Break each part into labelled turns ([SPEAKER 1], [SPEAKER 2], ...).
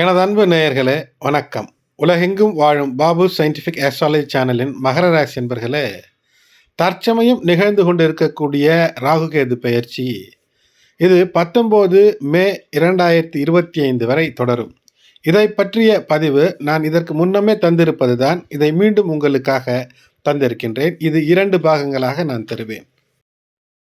[SPEAKER 1] எனது அன்பு நேயர்களே வணக்கம். உலகெங்கும் வாழும் பாபு சயின்டிஃபிக் ஆஸ்ட்ராலஜி சேனலின் மகர ராசி என்பர்களே தற்சமயம் நிகழ்ந்து கொண்டிருக்கக்கூடிய ராகுகேது பயிற்சி இது பத்தொம்போது மே இரண்டாயிரத்தி இருபத்தி ஐந்து வரை தொடரும். இதை பற்றிய பதிவு நான் இதற்கு முன்னமே தந்திருப்பது தான் இதை மீண்டும் உங்களுக்காக தந்திருக்கின்றேன். இது இரண்டு பாகங்களாக நான் தருவேன்.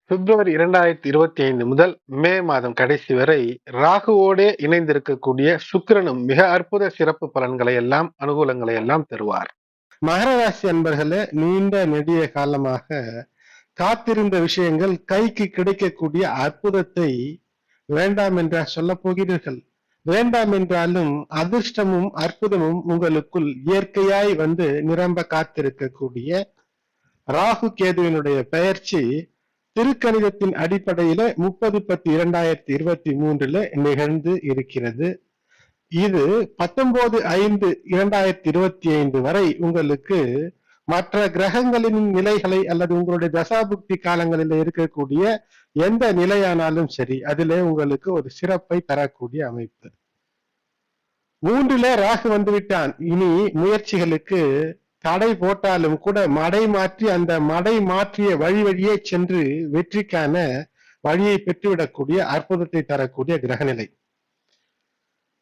[SPEAKER 1] பிப்ரவரி இரண்டாயிரத்தி இருபத்தி ஐந்து முதல் மே மாதம் கடைசி வரை ராகுவோடே இணைந்திருக்கக்கூடிய சுக்கிரனும் மிக அற்புத சிறப்பு பலன்களை எல்லாம் அனுகூலங்களை எல்லாம் தருவார். மகர ராசி அன்பர்களே நீண்ட நெடிய காலமாக காத்திருந்த விஷயங்கள் கைக்கு கிடைக்கக்கூடிய அற்புதத்தை வேண்டாம் என்றா சொல்ல போகிறீர்கள். வேண்டாம் என்றாலும் அதிர்ஷ்டமும் அற்புதமும் உங்களுக்குள் இயற்கையாய் வந்து நிரம்ப காத்திருக்கக்கூடிய ராகு கேதுவினுடைய பெயர்ச்சி திருக்கணிதத்தின் அடிப்படையில முப்பது பத்து இரண்டாயிரத்தி இருபத்தி மூன்றுல நிகழ்ந்து இருக்கிறது. இது பத்தொன்பது ஐந்து இரண்டாயிரத்தி இருபத்தி ஐந்து வரை உங்களுக்கு மற்ற கிரகங்களின் நிலைகளை அல்லது உங்களுடைய தசாபுக்தி காலங்களில் இருக்கக்கூடிய எந்த நிலையானாலும் சரி அதிலே உங்களுக்கு ஒரு சிறப்பை தரக்கூடிய அமைப்பு. மூன்றுல ராகு வந்துவிட்டான். இனி முயற்சிகளுக்கு தடை போட்டாலும் கூட மடை மாற்றி அந்த மடை மாற்றிய வழி வழியே சென்று வெற்றிக்கான வழியை பெற்றுவிடக்கூடிய அற்புதத்தை தரக்கூடிய கிரகநிலை.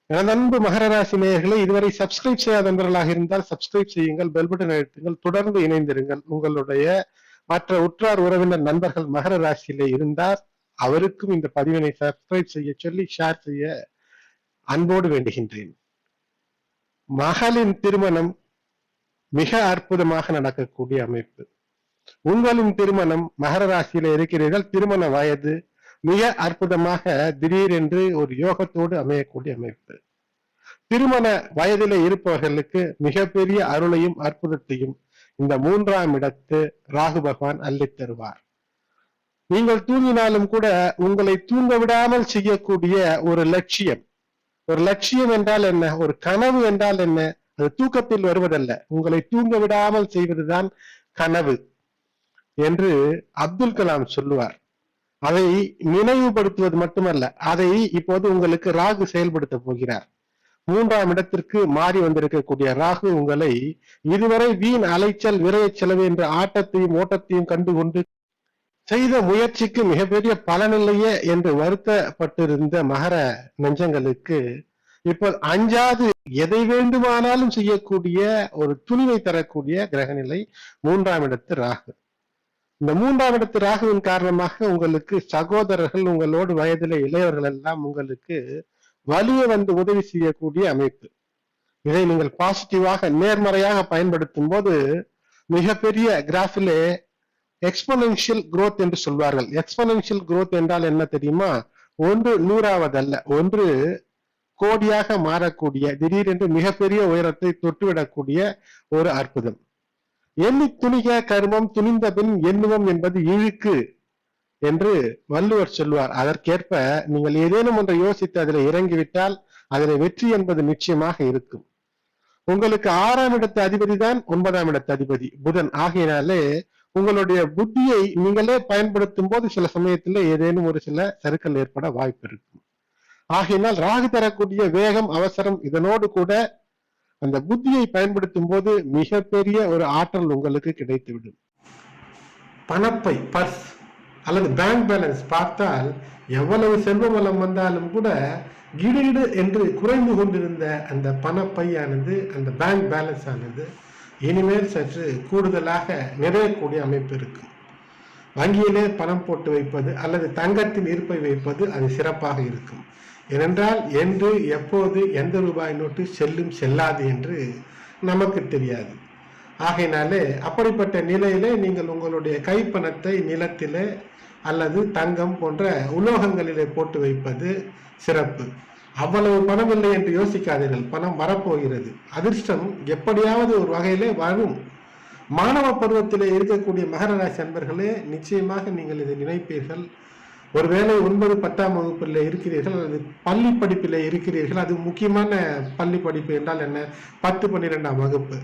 [SPEAKER 1] எனது அன்பு மகர ராசி நேயர்களை இதுவரை சப்ஸ்கிரைப் செய்யாத நண்பர்களாக இருந்தால் சப்ஸ்கிரைப் செய்யுங்கள் பெல் பட்டன் அழுத்துங்கள் தொடர்ந்து இணைந்திருங்கள். உங்களுடைய மற்ற உற்றார் உறவினர் நண்பர்கள் மகர ராசியிலே இருந்தால் அவருக்கும் இந்த பதிவினை சப்ஸ்கிரைப் செய்ய சொல்லி ஷேர் செய்ய அன்போடு வேண்டுகின்றேன். மகளின் திருமணம் மிக அற்புதமாக நடக்கக்கூடிய அமைப்பு. உங்களின் திருமணம் மகர ராசியில இருக்கிறீர்கள். திருமண வயது மிக அற்புதமாக திடீரென்று ஒரு யோகத்தோடு அமையக்கூடிய அமைப்பு. திருமண வயதில இருப்பவர்களுக்கு மிகப்பெரிய அருளையும் அற்புதத்தையும் இந்த மூன்றாம் இடத்து ராகு பகவான் அள்ளித் தருவார். நீங்கள் தூங்கினாலும் கூட உங்களை தூங்க விடாமல் செய்யக்கூடிய ஒரு லட்சியம். ஒரு லட்சியம் என்றால் என்ன? ஒரு கனவு என்றால் என்ன? அது தூக்கத்தில் வருவதல்ல. உங்களை தூங்க விடாமல் செய்வதுதான் கனவு என்று அப்துல் கலாம் சொல்லுவார். அதை நினைவுபடுத்துவது மட்டுமல்ல அதை இப்போது உங்களுக்கு ராகு செயல்படுத்த போகிறார். மூன்றாம் இடத்திற்கு மாறி வந்திருக்கக்கூடிய ராகு உங்களை இதுவரை வீண் அலைச்சல் விரைய செலவு என்ற ஆட்டத்தையும் ஓட்டத்தையும் கண்டுகொண்டு செய்த முயற்சிக்கு மிகப்பெரிய பலனில்லையே என்று வருத்தப்பட்டிருந்த மகர நெஞ்சங்களுக்கு இப்போ அஞ்சாவது எதை வேண்டுமானாலும் செய்யக்கூடிய ஒரு துணிவை தரக்கூடிய கிரகநிலை மூன்றாம் இடத்து ராகு. இந்த மூன்றாம் இடத்து ராகுவின் காரணமாக உங்களுக்கு சகோதரர்கள் உங்களோடு வயதில இளையவர்கள் எல்லாம் உங்களுக்கு வலிய வந்து உதவி செய்யக்கூடிய அமைப்பு. இதை நீங்கள் பாசிட்டிவாக நேர்மறையாக பயன்படுத்தும் போது மிகப்பெரிய கிராஃபிலே எக்ஸ்பனென்ஷியல் குரோத் என்று சொல்வார்கள். எக்ஸ்பனென்ஷியல் குரோத் என்றால் என்ன தெரியுமா? ஒன்று நூறாவது அல்ல ஒன்று கோடியாக மாறக்கூடிய திடீரென்று மிகப்பெரிய உயரத்தை தொட்டுவிடக்கூடிய ஒரு அற்புதம். எண்ணி துணிக கருமம் துணிந்த பின் எண்ணுவம் என்பது இழுக்கு என்று வள்ளுவர் சொல்வார். அதற்கேற்ப நீங்கள் ஏதேனும் ஒன்றை யோசித்து அதில் இறங்கிவிட்டால் அதில் வெற்றி என்பது நிச்சயமாக இருக்கும். உங்களுக்கு ஆறாம் இடத்து அதிபதி தான் ஒன்பதாம் இடத்து அதிபதி புதன். ஆகையினாலே உங்களுடைய புத்தியை நீங்களே பயன்படுத்தும் போது சில சமயத்துல ஏதேனும் ஒரு சில சறுக்கல் ஏற்பட வாய்ப்பு இருக்கும். ஆகையினால் ராகு தரக்கூடிய வேகம் அவசரம் இதனோடு கூட அந்த புத்தியை பயன்படுத்தும் போது மிகப்பெரிய ஒரு ஆற்றல் உங்களுக்கு கிடைத்துவிடும். பணப்பை பர்ஸ் அல்லது பேங்க் பேலன்ஸ் பார்த்தால் எவ்வளவு செல்வ வளம் வந்தாலும் கூட கிடுகிடு என்று குறைந்து கொண்டிருந்த அந்த பணப்பையானது அந்த பேங்க் பேலன்ஸ் ஆனது இனிமேல் சற்று கூடுதலாக நிறையக்கூடிய அமைப்பு இருக்கும் வங்கியிலே பணம் போட்டு வைப்பது அல்லது தங்கத்தில் இருப்பை வைப்பது அது சிறப்பாக இருக்கும். ஏனென்றால் என்று எப்போது எந்த ரூபாய் நோட்டு செல்லும் செல்லாது என்று நமக்கு தெரியாது. ஆகையினாலே அப்படிப்பட்ட நிலையிலே நீங்கள் உங்களுடைய கைப்பணத்தை நிலத்திலே அல்லது தங்கம் போன்ற உலோகங்களிலே போட்டு வைப்பது சிறப்பு. அவ்வளவு பணம் இல்லை என்று யோசிக்காதீர்கள். பணம் வரப்போகிறது. அதிர்ஷ்டம் எப்படியாவது ஒரு வகையிலே வரும். மாணவ பருவத்திலே இருக்கக்கூடிய மகர ராசி அன்பர்களே நிச்சயமாக நீங்கள் இதை நினைப்பீர்கள். ஒருவேளை ஒன்பது பத்தாம் வகுப்பில் இருக்கிறீர்கள் அல்லது பள்ளி படிப்பில் இருக்கிறீர்கள் அது முக்கியமான பள்ளி படிப்பு என்றால் என்ன? பத்து பன்னிரெண்டாம் வகுப்பு.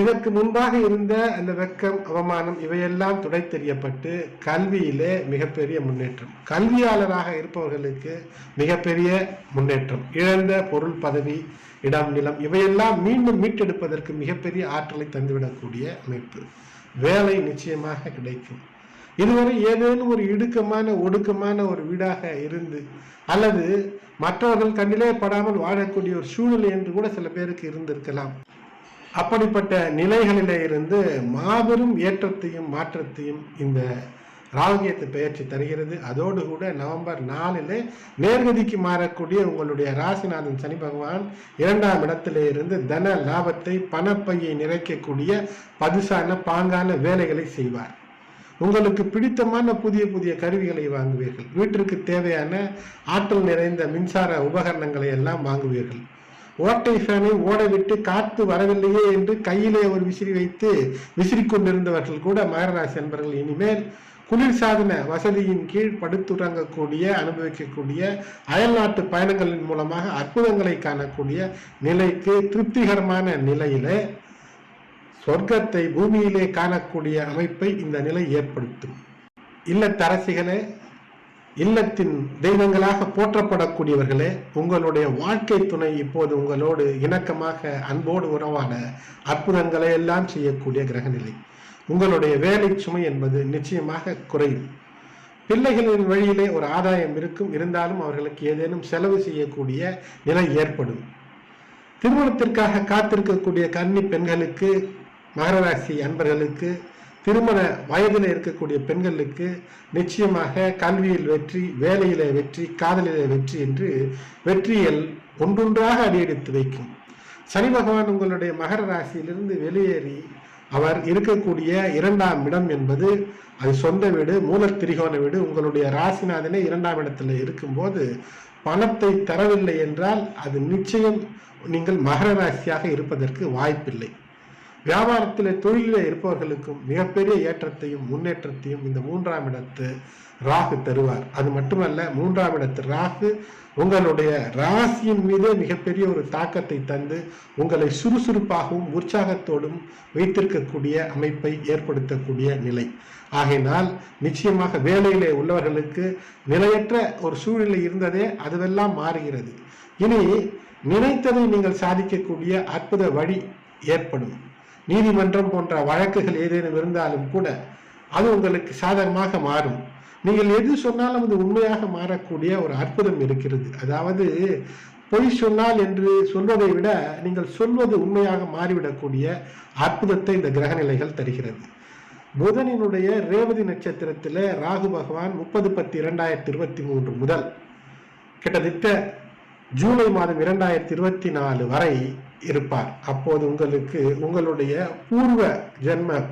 [SPEAKER 1] இதற்கு முன்பாக இருந்த அந்த வெக்கம் அவமானம் இவையெல்லாம் துடை தெரியப்பட்டு கல்வியிலே மிகப்பெரிய முன்னேற்றம். கல்வியாளராக இருப்பவர்களுக்கு மிகப்பெரிய முன்னேற்றம். இழந்த பொருள் பதவி இடம் நிலம் இவையெல்லாம் மீண்டும் மீட்டெடுப்பதற்கு மிகப்பெரிய ஆற்றலை தந்துவிடக்கூடிய அமைப்பு. வேலை நிச்சயமாக கிடைக்கும். இதுவரை ஏதேனும் ஒரு இடுக்கமான ஒடுக்கமான ஒரு வீடாக இருந்து அல்லது மற்றவர்கள் கண்ணிலே படாமல் வாழக்கூடிய ஒரு சூழ்நிலை என்று கூட சில பேருக்கு இருந்திருக்கலாம். அப்படிப்பட்ட நிலைகளிலே இருந்து மாபெரும் ஏற்றத்தையும் மாற்றத்தையும் இந்த ராகுகேத்து பெயர்ச்சி தருகிறது. அதோடு கூட நவம்பர் நாலில் நேர்கதிக்கு மாறக்கூடிய உங்களுடைய ராசிநாதன் சனி பகவான் இரண்டாம் இடத்திலே இருந்து தன லாபத்தை பணப்பையை நிறைக்கக்கூடிய பதுசான பாங்கான வேலைகளை செய்வார். உங்களுக்கு பிடித்தமான புதிய புதிய கருவிகளை வாங்குவீர்கள். வீட்டிற்கு தேவையான ஆற்றல் நிறைந்த மின்சார உபகரணங்களை எல்லாம் வாங்குவீர்கள். ஓட்டை ஃபேனை ஓடவிட்டு காற்று வரவில்லையே என்று கையிலே ஒரு விசிறி வைத்து விசிறி கொண்டிருந்தவர்கள் கூட மகராசி என்பவர்கள் இனிமேல் குளிர்சாதன வசதியின் கீழ் படுத்துறங்கக்கூடிய அனுபவிக்கக்கூடிய அயல்நாட்டு பயணங்களின் மூலமாக அற்புதங்களை காணக்கூடிய நிலைக்கு திருப்திகரமான நிலையில சொர்க்கத்தை பூமியிலே காணக்கூடிய அமைப்பை இந்த நிலை ஏற்படுத்தும். இல்லத்தரசிகளே இல்லத்தின் தெய்வங்களாக போற்றப்படக்கூடியவர்களே உங்களுடைய வாழ்க்கை துணை இப்போது உங்களோடு இணக்கமாக அன்போடு உறவான அற்புதங்களை எல்லாம் செய்யக்கூடிய கிரகநிலை. உங்களுடைய வேலை சுமை என்பது நிச்சயமாக குறையும். பிள்ளைகளின் வழியிலே ஒரு ஆதாயம் இருக்கும். இருந்தாலும் அவர்களுக்கு ஏதேனும் செலவு செய்யக்கூடிய நிலை ஏற்படும். திருமணத்திற்காக காத்திருக்கக்கூடிய கன்னி பெண்களுக்கு மகரராசி அன்பர்களுக்கு திருமண வயதில் இருக்கக்கூடிய பெண்களுக்கு நிச்சயமாக கல்வியில் வெற்றி வேலையில வெற்றி காதலில வெற்றி என்று வெற்றியல் ஒன்றொன்றாக அடியெடுத்து வைக்கும். சனி பகவான் உங்களுடைய மகர ராசியிலிருந்து வெளியேறி அவர் இருக்கக்கூடிய இரண்டாம் இடம் என்பது அது சொந்த வீடு மூல திரிகோண வீடு உங்களுடைய ராசிநாதனே இரண்டாம் இடத்துல இருக்கும்போது பணத்தை தரவில்லை என்றால் அது நிச்சயம் நீங்கள் மகர ராசியாக இருப்பதற்கு வாய்ப்பில்லை. வியாபாரத்தில் தொழிலில் இருப்பவர்களுக்கும் மிகப்பெரிய ஏற்றத்தையும் முன்னேற்றத்தையும் இந்த மூன்றாம் இடத்து ராகு தருவார். அது மட்டுமல்ல மூன்றாம் இடத்து ராகு உங்களுடைய ராசியின் மீது மிகப்பெரிய ஒரு தாக்கத்தை தந்து உங்களை சுறுசுறுப்பாகவும் உற்சாகத்தோடும் வைத்திருக்கக்கூடிய அமைப்பை ஏற்படுத்தக்கூடிய நிலை. ஆகையினால் நிச்சயமாக வேலையிலே உள்ளவர்களுக்கு நிலையற்ற ஒரு சூழ்நிலை இருந்ததே அதுவெல்லாம் மாறுகிறது. இனி நினைத்ததை நீங்கள் சாதிக்கக்கூடிய அற்புத வழி ஏற்படும். நீதிமன்றம் போன்ற வழக்குகள் ஏதேனும் இருந்தாலும் கூட அது உங்களுக்கு சாதகமாக மாறும். நீங்கள் எது சொன்னாலும் அது உண்மையாக மாறக்கூடிய ஒரு அற்புதம் இருக்கிறது. அதாவது பொய் சொன்னால் என்று சொல்வதை விட நீங்கள் சொல்வது உண்மையாக மாறிவிடக்கூடிய அற்புதத்தை இந்த கிரகநிலைகள் தருகிறது. புதனினுடைய ரேவதி நட்சத்திரத்தில் ராகு பகவான் முப்பது பத்து இரண்டாயிரத்தி இருபத்தி மூன்று முதல் கிட்டத்தட்ட ஜூலை மாதம் இரண்டாயிரத்தி இருபத்தி நாலு வரை இருப்பார். அப்போது உங்களுக்கு உங்களுடைய பூர்வ ஜென்ம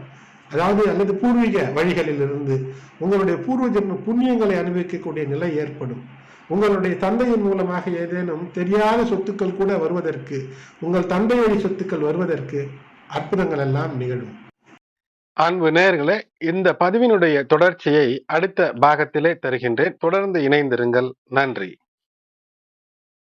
[SPEAKER 1] அதாவது அல்லது பூர்வீக வழிகளில் இருந்து உங்களுடைய பூர்வ ஜென்ம புண்ணியங்களை அனுபவிக்கக்கூடிய நிலை ஏற்படும். உங்களுடைய தந்தையின் மூலமாக ஏதேனும் தெரியாத சொத்துக்கள் கூட வருவதற்கு உங்கள் தந்தை வழி சொத்துக்கள் வருவதற்கு அற்புதங்கள் எல்லாம் நிகழும். அன்பு நேர்களே இந்த பதிவினுடைய தொடர்ச்சியை அடுத்த பாகத்திலே தருகின்றேன். தொடர்ந்து இணைந்திருங்கள். நன்றி.